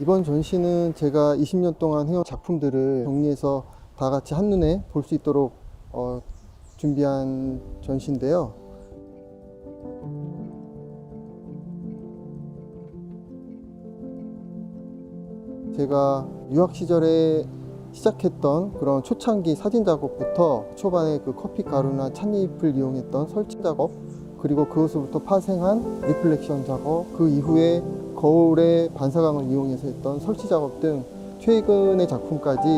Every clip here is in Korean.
이번 전시는 제가 20년 동안 해온 작품들을 정리해서 다 같이 한눈에 볼 수 있도록 어, 준비한 전시인데요. 제가 유학 시절에 시작했던 그런 초창기 사진 작업부터 초반에 그 커피 가루나 찻잎을 이용했던 설치 작업 그리고 그것으로부터 파생한 리플렉션 작업 그 이후에 거울의 반사광을 이용해서 했던 설치 작업 등 최근의 작품까지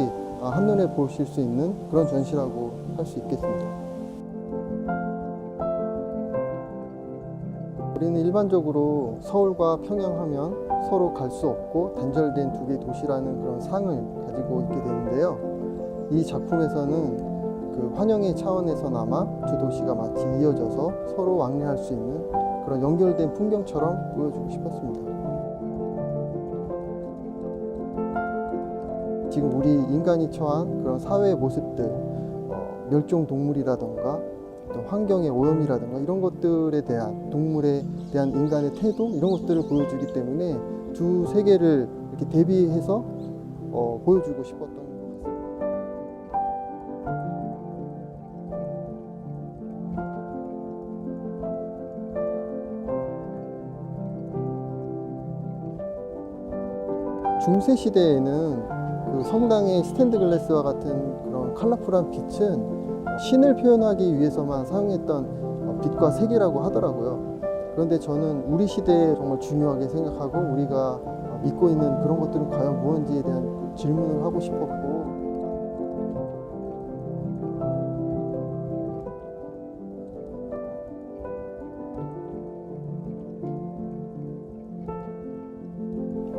아, 한눈에 보실 수 있는 그런 전시라고 할 수 있겠습니다. 우리는 일반적으로 서울과 평양 하면 서로 갈 수 없고 단절된 두 개의 도시라는 그런 상을 가지고 있게 되는데요. 이 작품에서는 그 환영의 차원에서나마 두 도시가 마치 이어져서 서로 왕래할 수 있는 그런 연결된 풍경처럼 보여주고 싶었습니다. 지금 우리 인간이 처한 그런 사회의 모습들, 어, 멸종 동물이라던가 어떤 환경의 오염이라든가 이런 것들에 대한 동물에 대한 인간의 태도 이런 것들을 보여주기 때문에 두 세계를 이렇게 대비해서 어, 보여주고 싶었던 것 같습니다. 중세 시대에는 그 성당의 스탠드 글래스와 같은 그런 컬러풀한 빛은 신을 표현하기 위해서만 사용했던 어, 빛과 색이라고 하더라고요. 그런데 저는 우리 시대에 정말 중요하게 생각하고 우리가 믿고 있는 그런 것들은 과연 무엇인지에 대한 질문을 하고 싶었고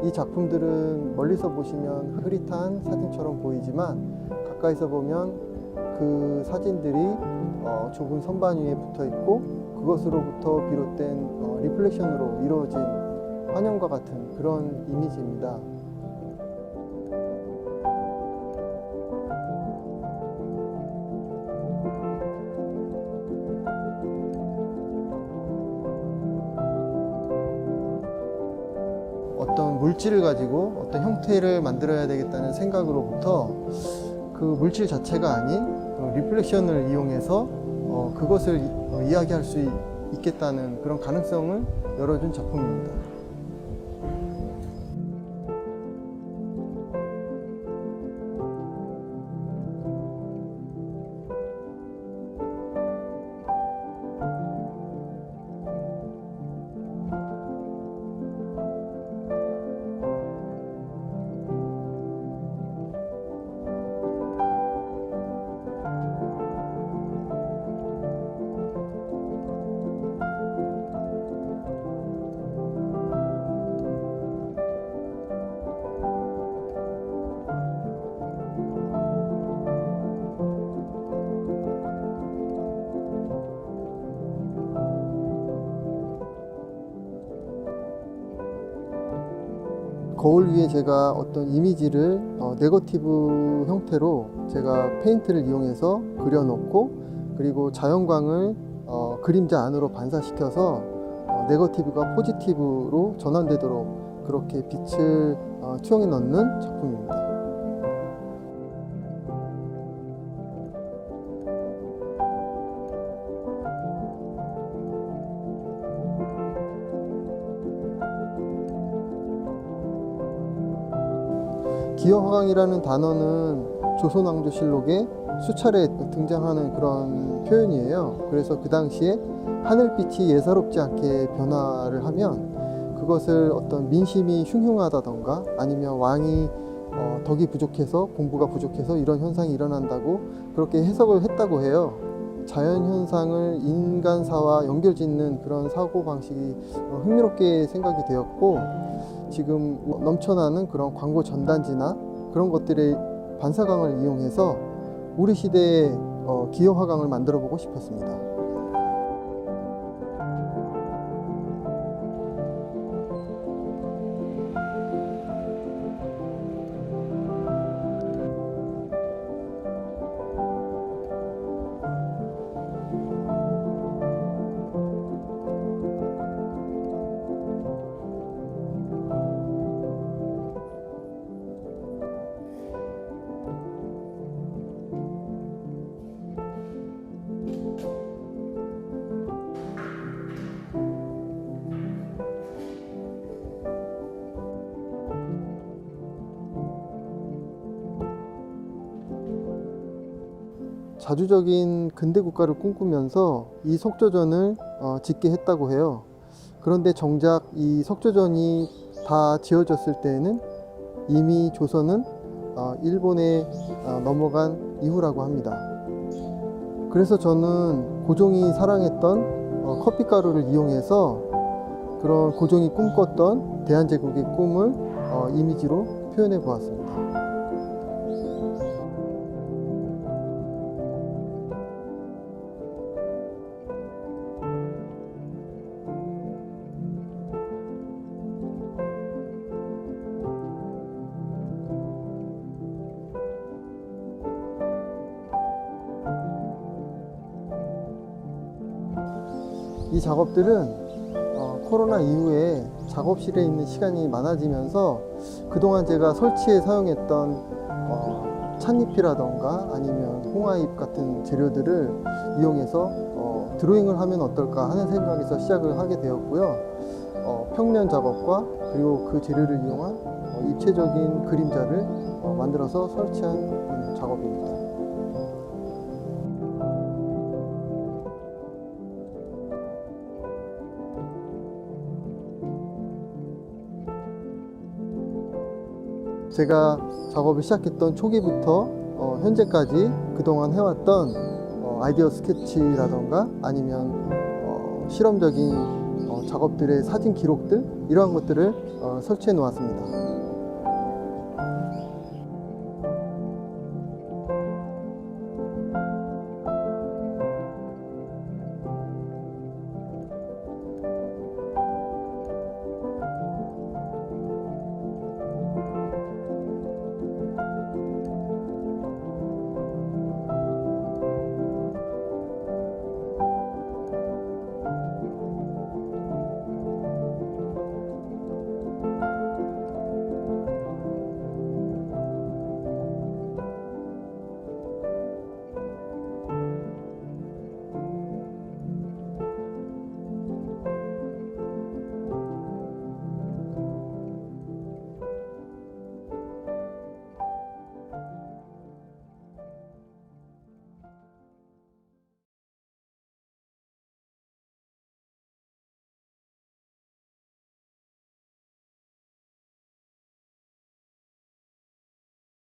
이 작품들은 멀리서 보시면 흐릿한 사진처럼 보이지만 가까이서 보면 그 사진들이 어, 좁은 선반 위에 붙어 있고 그것으로부터 비롯된 어, 리플렉션으로 이루어진 환영과 같은 그런 이미지입니다. 어떤 물질을 가지고 어떤 형태를 만들어야 되겠다는 생각으로부터 그 물질 자체가 아닌 어, 리플렉션을 이용해서 어, 그것을 이- 어, 이야기할 수 있- 있겠다는 그런 가능성을 열어준 작품입니다. 거울 위에 제가 어떤 이미지를 어, 네거티브 형태로 제가 페인트를 이용해서 그려놓고 그리고 자연광을 어, 그림자 안으로 반사시켜서 어, 네거티브가 포지티브로 전환되도록 그렇게 빛을 어, 투영해 넣는 작품입니다. 기어화강이라는 단어는 조선왕조실록에 수차례 등장하는 그런 표현이에요. 그래서 그 당시에 하늘빛이 예사롭지 않게 변화를 하면 그것을 어떤 민심이 흉흉하다던가 아니면 왕이 어, 덕이 부족해서 공부가 부족해서 이런 현상이 일어난다고 그렇게 해석을 했다고 해요. 자연 현상을 인간사와 연결짓는 그런 사고 방식이 어, 흥미롭게 생각이 되었고 지금 넘쳐나는 그런 광고 전단지나 그런 것들의 반사광을 이용해서 우리 시대의 어, 기어 화강을 만들어 보고 싶었습니다. 자주적인 근대 국가를 꿈꾸면서 이 속조전을 어, 짓게 했다고 해요. 그런데 정작 이 속조전이 다 지어졌을 때에는 이미 조선은 어, 일본에 어, 넘어간 이후라고 합니다. 그래서 저는 고종이 사랑했던 어, 커피가루를 이용해서 그런 고종이 꿈꿨던 대한제국의 꿈을 어, 이미지로 표현해 보았습니다. 이 작업들은 어, 코로나 이후에 작업실에 있는 시간이 많아지면서 그동안 제가 설치에 사용했던 어, 찻잎이라던가 아니면 홍화잎 같은 재료들을 이용해서 어, 드로잉을 하면 어떨까 하는 생각에서 시작을 하게 되었고요. 어, 평면 작업과 그리고 그 재료를 이용한 어, 입체적인 그림자를 어, 만들어서 설치한 음, 작업입니다. 제가 작업을 시작했던 초기부터 어, 현재까지 그동안 해왔던 어, 아이디어 스케치라던가 아니면 어, 실험적인 어, 작업들의 사진 기록들 이러한 것들을 어, 설치해 놓았습니다.